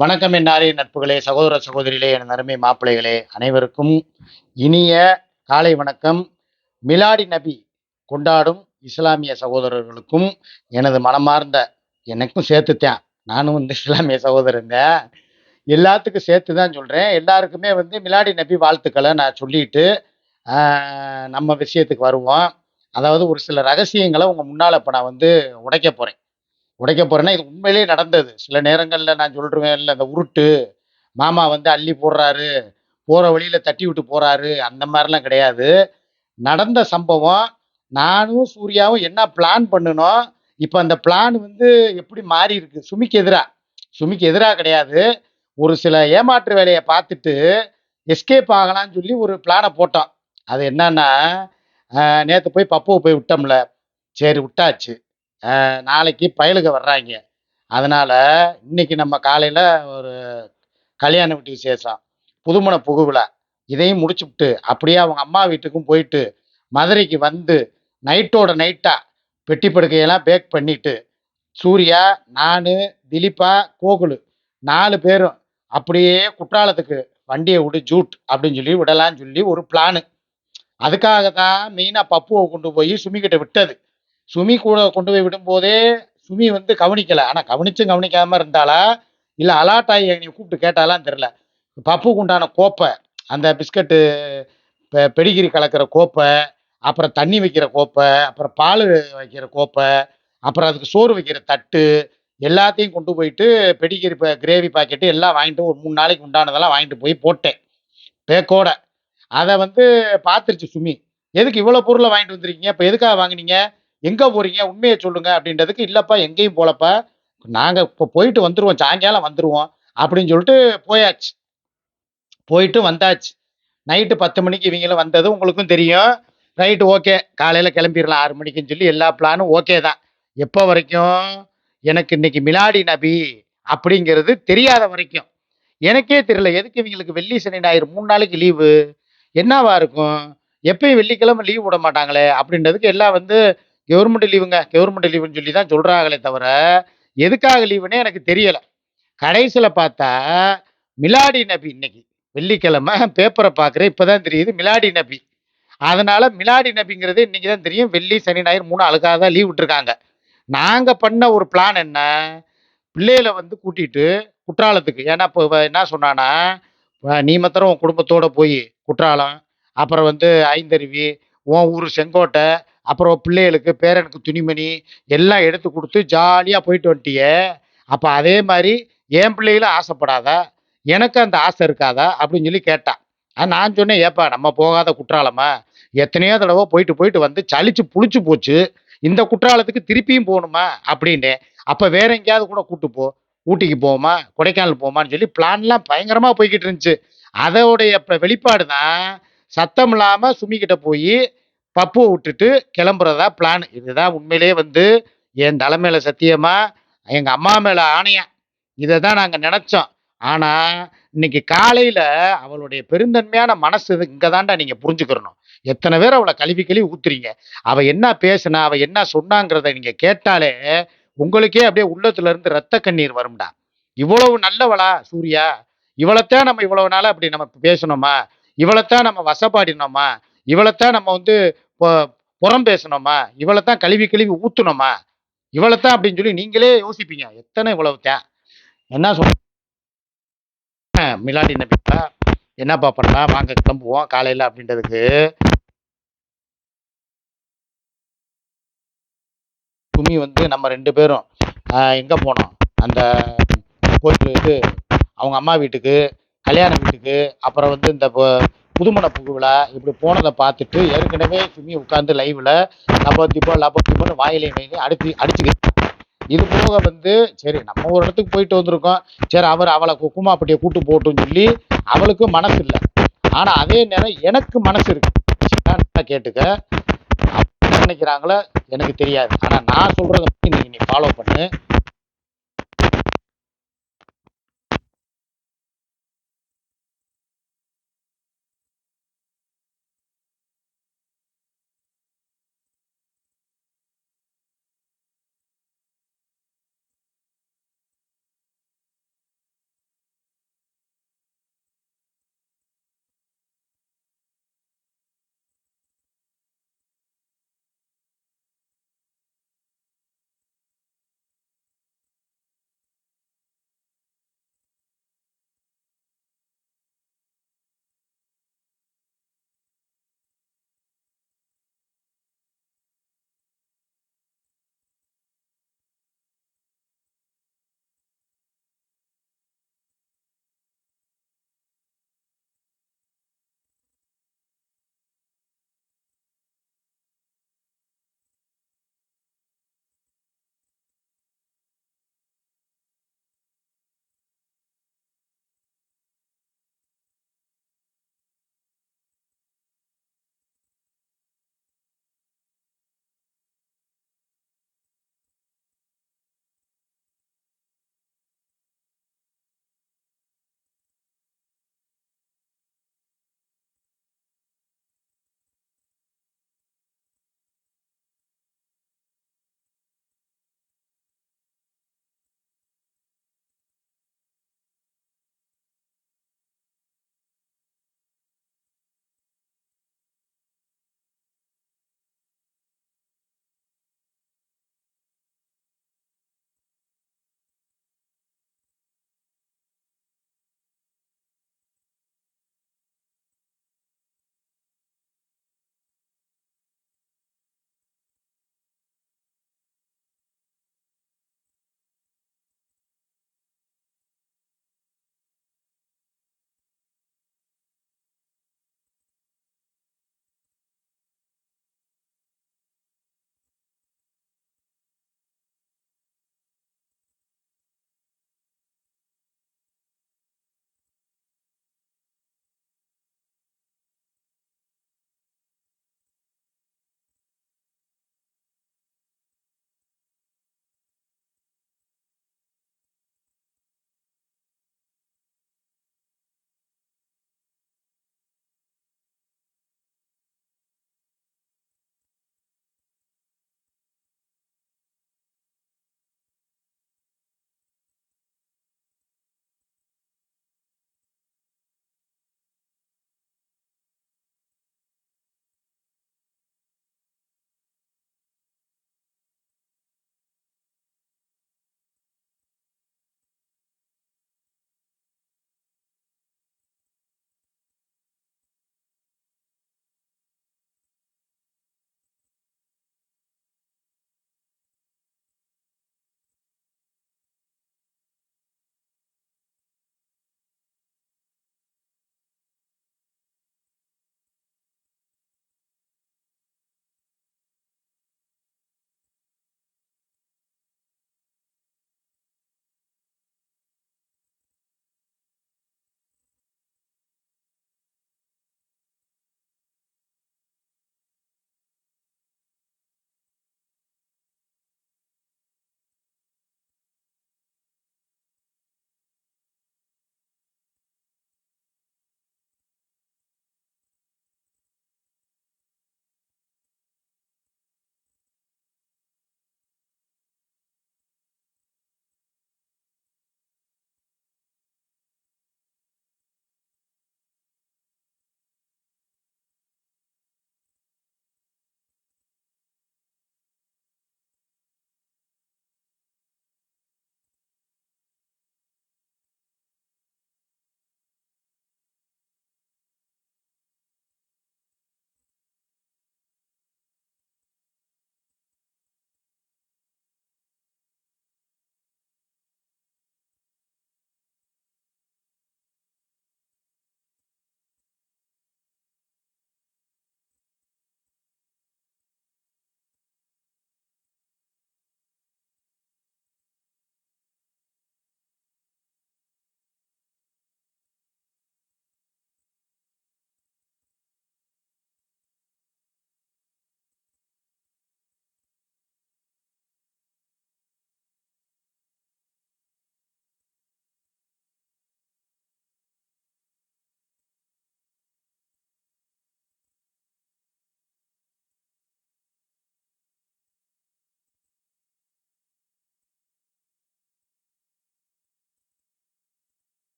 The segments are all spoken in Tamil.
வணக்கம் என்னாரே நட்புகளே சகோதர சகோதரிகளே என் அருமை மாப்பிள்ளைகளே அனைவருக்கும் இனிய காலை வணக்கம். மிலாடி நபி கொண்டாடும் இஸ்லாமிய சகோதரர்களுக்கும் எனது மனமார்ந்த எனக்கும் சேர்த்துத்தேன் நானும் வந்து இஸ்லாமிய சகோதரங்க. எல்லாத்துக்கும் சேர்த்து தான் சொல்கிறேன் எல்லாருக்குமே வந்து மிலாடி நபி வாழ்த்துக்களை நான் சொல்லிட்டு நம்ம விஷயத்துக்கு வருவோம். அதாவது ஒரு சில ரகசியங்களை உங்கள் முன்னால் இப்போ நான் வந்து உடைக்க போகிறேன் உடைக்க போறேன்னா இது உண்மையிலேயே நடந்தது. சில நேரங்களில் நான் சொல்றேன் இல்லை இந்த உருட்டு மாமா வந்து அள்ளி போடுறாரு போகிற வழியில் தட்டி விட்டு போறாரு அந்த மாதிரிலாம் கிடையாது. நடந்த சம்பவம் நானும் சூர்யாவும் என்ன பிளான் பண்ணணும் இப்போ அந்த பிளான் வந்து எப்படி மாறி இருக்கு? சுமிக்கு எதிராக சுமிக்கு எதிராக கிடையாது. ஒரு சில ஏமாற்று வேலையை பார்த்துட்டு எஸ்கேப் ஆகலாம்னு சொல்லி ஒரு பிளானை போட்டோம். அது என்னன்னா நேற்று போய் பப்புவை போய் விட்டோம்ல. சரி விட்டாச்சு. நாளைக்கு பயலுக வர்றாங்க அதனால் இன்னைக்கு நம்ம காலையில் ஒரு கல்யாண வீட்டு விசேஷம் புதுமண புகுவிழா. இதையும் முடிச்சுப்புட்டு அப்படியே அவங்க அம்மா வீட்டுக்கும் போயிட்டு மதுரைக்கு வந்து நைட்டோட நைட்டாக பெட்டி படுக்கையெல்லாம் பேக் பண்ணிட்டு சூர்யா நான் திலீபா கோகுலு நாலு பேரும் அப்படியே குற்றாலத்துக்கு வண்டியை விடு ஜூட் அப்படின்னு சொல்லி விடலான்னு சொல்லி ஒரு பிளானு. அதுக்காக தான் மெயினாக பப்புவை கொண்டு போய் சுமிக்கிட்ட விட்டது. சுமி கூட கொண்டு போய் விடும்போதே சுமி வந்து கவனிக்கலை. ஆனால் கவனிச்சும் கவனிக்காம இருந்தாலா இல்லை அலாட் ஆகி நீ கூப்பிட்டு கேட்டாலாம் தெரில பப்புக்கு உண்டான கோப்பை அந்த பிஸ்கட்டு இப்போ பெடிகிரி கலக்கிற கோப்பை அப்புறம் தண்ணி வைக்கிற கோப்பை அப்புறம் பால் வைக்கிற கோப்பை அப்புறம் அதுக்கு சோறு வைக்கிற தட்டு எல்லாத்தையும் கொண்டு போயிட்டு பெடிகிரி கிரேவி பாக்கெட்டு எல்லாம் வாங்கிட்டு ஒரு மூணு நாளைக்கு உண்டானதெல்லாம் வாங்கிட்டு போய் போட்டேன். பேக்கோட. அதை வந்து பார்த்துருச்சு சுமி. எதுக்கு இவ்வளோ பொருளை வாங்கிட்டு வந்துருக்கீங்க? இப்போ எதுக்காக வாங்குனீங்க? எங்கே போறீங்க? உண்மையை சொல்லுங்க அப்படின்றதுக்கு இல்லைப்பா எங்கேயும் போலப்பா. நாங்கள் இப்போ போயிட்டு வந்துடுவோம் சாயங்காலம் வந்துடுவோம் அப்படின்னு சொல்லிட்டு போயாச்சு. போயிட்டு வந்தாச்சு. நைட்டு பத்து மணிக்கு இவங்களும் வந்தது உங்களுக்கும் தெரியும். Right okay. காலையில் கிளம்பிடலாம். ஆறு மணிக்குன்னு சொல்லி எல்லா பிளானும் ஓகே தான். எப்போ வரைக்கும்? எனக்கு இன்னைக்கு மிலாடி நபி அப்படிங்கிறது தெரியாத வரைக்கும். எனக்கே தெரியல. எதுக்கு இவங்களுக்கு வெள்ளி சனி ஞாயிறு மூணு நாளைக்கு லீவு? என்னவா இருக்கும்? எப்பயும் வெள்ளிக்கிழமை லீவ் விட மாட்டாங்களே அப்படின்றதுக்கு எல்லாம் வந்து கவர்மெண்ட் லீவுங்க கவர்மெண்ட் லீவுன்னு சொல்லி தான் சொல்கிறாங்களே தவிர எதுக்காக லீவுன்னே எனக்கு தெரியலை. கடைசியில் பார்த்தா மிலாடி நபி இன்னைக்கு வெள்ளிக்கிழமை பேப்பரை பார்க்குறேன் இப்போ தான் தெரியுது மிலாடி நபி. அதனால் மிலாடி நபிங்கிறது இன்னைக்கு தான் தெரியும் வெள்ளி சனி ஞாயிறு மூணு அழுக்காக தான் லீவ் விட்டுருக்காங்க. நாங்கள் பண்ண ஒரு பிளான் என்ன? பிள்ளையில வந்து கூட்டிட்டு குற்றாலத்துக்கு ஏன்னா இப்போ என்ன சொன்னான்னா நீ மாத்திரம் உன் குடும்பத்தோடு போய் குற்றாலம் அப்புறம் வந்து ஐந்தருவி உன் ஊர் செங்கோட்டை அப்புறம் பிள்ளைகளுக்கு பேரனுக்கு துணிமணி எல்லாம் எடுத்து கொடுத்து ஜாலியாக போயிட்டு வந்துட்டியே. அப்போ அதே மாதிரி என் பிள்ளைகளும் ஆசைப்படாதா? எனக்கு அந்த ஆசை இருக்காதா? அப்படின்னு சொல்லி கேட்டான் நான் சொன்னேன் ஏப்பா நம்ம போகாத குற்றாலமா? எத்தனையோ தடவை போயிட்டு போயிட்டு வந்து சளிச்சு புளிச்சு போச்சு. இந்த குற்றாலத்துக்கு திருப்பியும் போகணுமா? அப்படின்னு அப்போ வேற எங்கேயாவது கூட கூட்டு போ. ஊட்டிக்கு போவோமா? கொடைக்கானல் போவோமான்னு சொல்லி பிளான்லாம் பயங்கரமாக போய்கிட்டு இருந்துச்சு. அதோடைய வெளிப்பாடு தான் சத்தம் இல்லாமல் சுமிக்கிட்ட போய் பப்புவை விட்டுட்டு கிளம்புறதா பிளான் இதுதான் உண்மையிலேயே வந்து என் தலைமையில சத்தியமா எங்கள் அம்மா மேலே ஆணையா. இதை தான் நாங்கள் நினச்சோம். ஆனால் இன்னைக்கு காலையில் அவளுடைய பெருந்தன்மையான மனசு இங்கே தாண்டா நீங்கள் புரிஞ்சுக்கிறணும். எத்தனை பேர் அவளை கழுவி கழுவி ஊத்துறீங்க? அவள் என்ன பேசுனா அவள் என்ன சொன்னாங்கிறத நீங்கள் கேட்டாலே உங்களுக்கே அப்படியே உள்ளத்துலேருந்து ரத்த கண்ணீர் வரும்டா. இவ்வளவு நல்லவளா சூர்யா? இவ்வளோத்தான் நம்ம இவ்வளவு நாளாக அப்படி நம்ம பேசணுமா? இவளைத்தான் நம்ம வசப்பாடினோமா? இவளைத்தான் நம்ம வந்து புறம் பேசணுமா? இவளைத்தான் கழுவி கழுவி ஊத்துனோமா இவளைத்தான் அப்படின்னு சொல்லி நீங்களே யோசிப்பீங்க. எத்தனை இவ்வளவுத்தான் என்ன சொல்ற மிலாடி நபிப்பா என்னப்பா பண்ணலாம் வாங்க கிளம்புவோம் காலையில் அப்படின்றதுக்கு. துமி வந்து நம்ம ரெண்டு பேரும் எங்கே போனோம்? அந்த கோயில் இது அவங்க அம்மா வீட்டுக்கு கல்யாண வீட்டுக்கு அப்புறம் வந்து இந்த புதுமண புகுவிழா இப்படி போனதை பார்த்துட்டு ஏற்கனவே சுமி உட்காந்து லைவ்ல லபத்திப்போ லபத்திப்போன்னு வாயிலையும் வாயிலையும் அடிச்சு அடிச்சுக்கிட்டு இது போக வந்து சரி நம்ம ஒரு இடத்துக்கு போயிட்டு வந்திருக்கோம். சரி அவர் அவளை குக்குமாப்பட்டியை கூட்டு போட்டுன்னு சொல்லி அவளுக்கு மனசு இல்லை. ஆனால் அதே நேரம் எனக்கு மனசு இருக்கு. கேட்டுக்க? நினைக்கிறாங்களோ எனக்கு தெரியாது. ஆனால் நான் சொல்கிறத மட்டும் நீ நீ ஃபாலோ பண்ணு.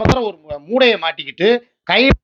ஒரு மூடையை மாட்டிக்கிட்டு கையில்